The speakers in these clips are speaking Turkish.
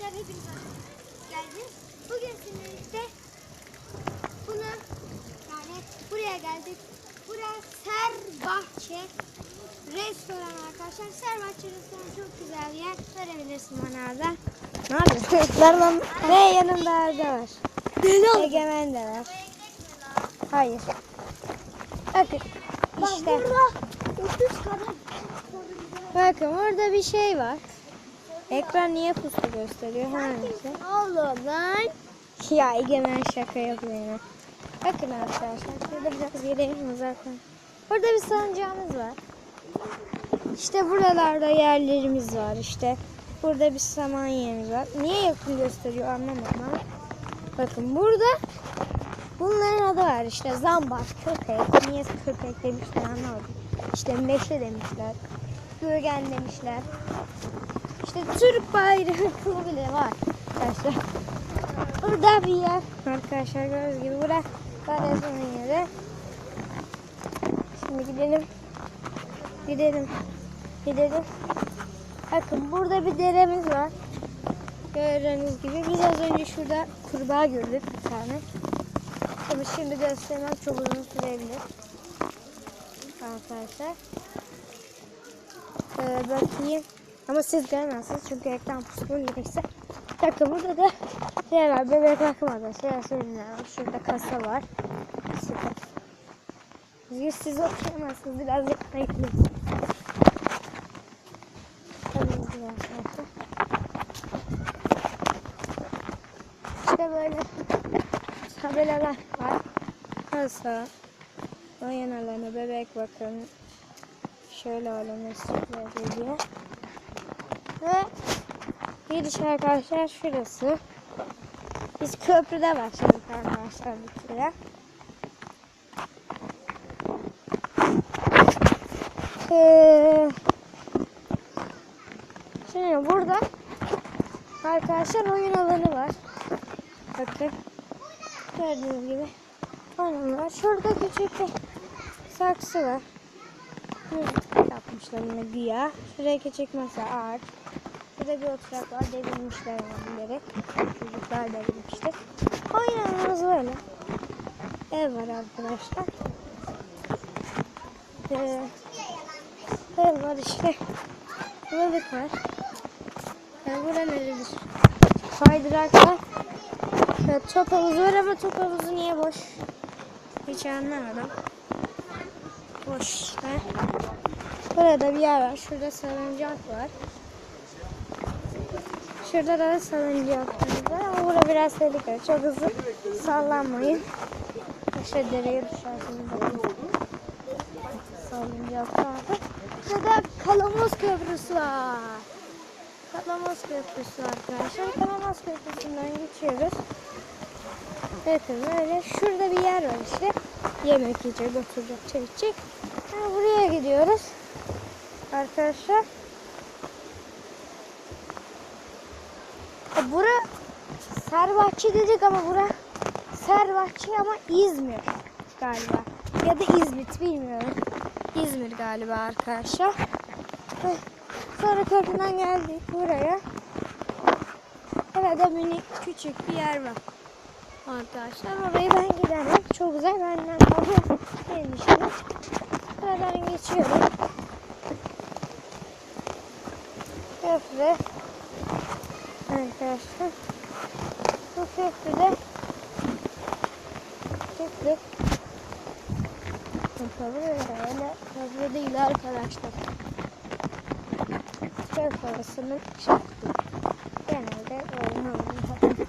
arkadaşlar hepiniz geldiniz. Bugün sizinle bunu yani buraya geldik. Burası Serbahçe restoran arkadaşlar. Serbahçe restoran çok güzel bir yer. Verebilirsin bana Arda. Ne yapıyorsun? Lan. Ve yanımda Arda var. Deli Egemen de var. Hayır. Bakın. Bak İşte. burada 30 kadar. Bakın orada bir şey var. Ekran niye puslu gösteriyor? Ha, neyse. Oğlum lan. Ya Egemen şaka yapıyor yine. Bakın arkadaşlar. Şurada biraz geleyim uzaktan. Burada bir salıncağımız var. İşte buralarda yerlerimiz var işte. Burada bir saman yerimiz var. Niye yakın gösteriyor anlamadım ama. Bakın burada bunların adı var işte zambak, köpek. Niye köpek demişler anlamadım. İşte meşe demişler. Gürgen demişler. İşte Türk bayrağı bile var arkadaşlar. Burada bir yer. Arkadaşlar gördüğünüz gibi burası Karadeniz yeri. Şimdi gidelim. Gidelim. Gidelim. Bakın burada bir deremiz var. Gördüğünüz gibi biz az önce şurada kurbağa gördük bir tane. Ama şimdi göstermem çok uzun sürebilir. Arkadaşlar. Ee, bakayım. Ama siz görmezsiniz çünkü ekran pusulu neyse. Bakın burada da şey var. Bebek bakmadı. Şey var. Şurada kasa var. Süper. Yüz siz okuyamazsınız. Biraz yaklayın. İşte böyle tabelalar var. Kasa. Oyun alanı, bebek bakın. Şöyle alanı diye. Ve giriş arkadaşlar şurası. Biz köprüde başladık arkadaşlar bir kere. Ee, şimdi burada arkadaşlar oyun alanı var. Bakın. Gördüğünüz gibi oyun var. Şurada küçük bir saksı var. Yapmışlar yine güya. Şuraya küçük masa ağaç. Burada bir oturak var. Devirmişler bilerek. Çocuklar devirmiştir. Oynamamız böyle. Ev var arkadaşlar. Ee, ev var işte. Balık var. Yani bura neredir? Kaydırak var. Evet, top havuzu var ama top havuzu niye boş? Hiç anlamadım. Boş işte. Burada bir yer var. Şurada salıncak var. Şurada da var ama burada biraz tehlikeli. Çok hızlı sallanmayın. İşte dereye düşersiniz. Salıncak var. Burada Kalamoz Köprüsü var. Kalamoz Köprüsü arkadaşlar. Kalamoz Köprüsü'nden geçiyoruz. Bakın öyle. Şurada bir yer var işte. Yemek yiyecek, oturacak, çay içecek. Ha, buraya gidiyoruz. Arkadaşlar. E, bura Serbahçe dedik ama bura Serbahçe ama İzmir galiba. Ya da İzmit bilmiyorum. İzmir galiba arkadaşlar. Sonra köprüden geldik buraya. Burada minik küçük bir yer var. Arkadaşlar oraya ben giderim. Çok güzel benden kalıyor. Gelmiştim. Buradan geçiyorum. Köprü. Arkadaşlar. Bu köprüde köprü. Köprü öyle köprü değil arkadaşlar. Köy parasının şartı. Genelde öyle oluyor.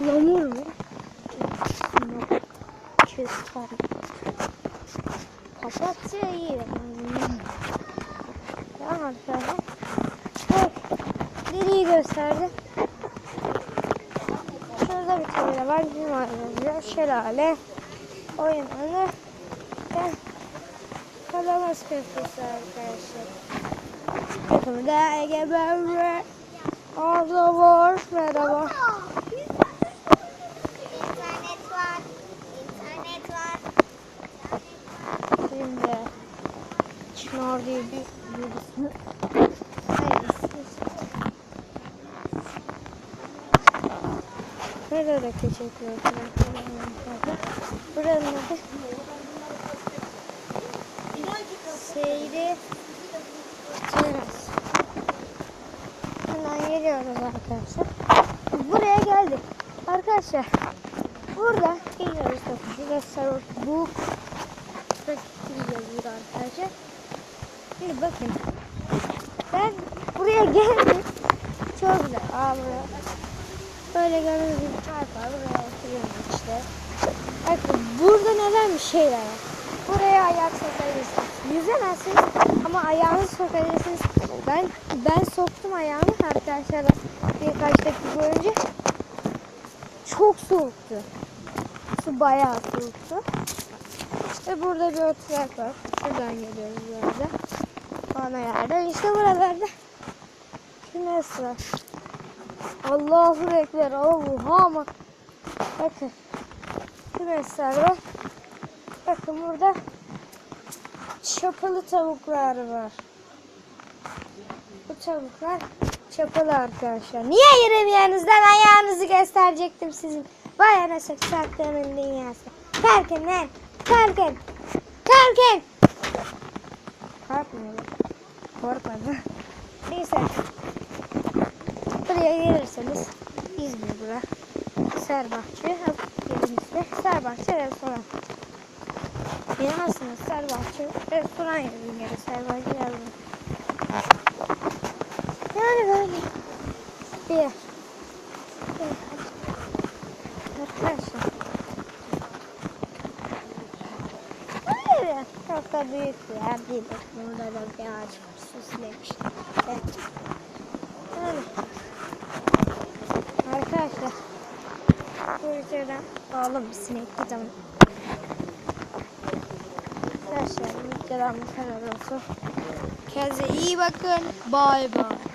Ihlamur mu? Küstah. Papatya iyi. Ya arkadaşlar. Bak. Deliği gösterdi. Şurada bir tabela var. Bizim ailemize. Şelale. Oyun alanı. Ve Kalamaz köprüsü arkadaşlar. Burada Ege Böbre. Abla var. Merhaba. İnternet var. İnternet var. Şimdi Çınar diye bir birisini Hayır, siz- Burada bir oturak var. Buranın adı Seyri Teras. Hemen geliyoruz arkadaşlar. Buraya geldik. Arkadaşlar burada geliyoruz. Şurada sarı bu yazıyor arkadaşlar. Şimdi bakın. Ben buraya geldim. Çok güzel. Aa buraya. Böyle gördüğünüz gibi park var. Buraya oturuyoruz işte. Bakın burada neden bir şeyler var. Buraya ayak sokabilirsiniz. Yüzemezsiniz ama ayağınızı sokabilirsiniz. Ben ben soktum ayağımı arkadaşlar birkaç dakika önce. Çok soğuktu. Su bayağı soğuktu. İşte burada bir oturak var. Şuradan geliyoruz böyle. Ana yerde. İşte buralarda kümes var. Allahu Ekber. Oha ama. Bakın. Var. Bakın burada çapalı tavuklar var. Bu tavuklar çapalı arkadaşlar. Niye yürümeyenizden ayağınızı gösterecektim sizin. Vay anasını saklının dünyası. Kalkın lan. Kalkın. Kalkın. Korkmuyor. Korkmadı. Neyse. Buraya gelirseniz İzmir bura. Serbahçe. Yerimizde. Serbahçe restoran. Bilemezsiniz Serbahçe restoran yazın yeri. Serbahçe yazın. Yani böyle bir yer. Arkadaşlar. Yer. Çok da büyük bir yer değil. Burada da bir ağaç var. Süslemiş. Evet. Öyle. Arkadaşlar. Bu içeriden oğlum bir sinek gidelim. Arkadaşlar videodan bu kadar olsun. Kendinize iyi bakın. Bay bay.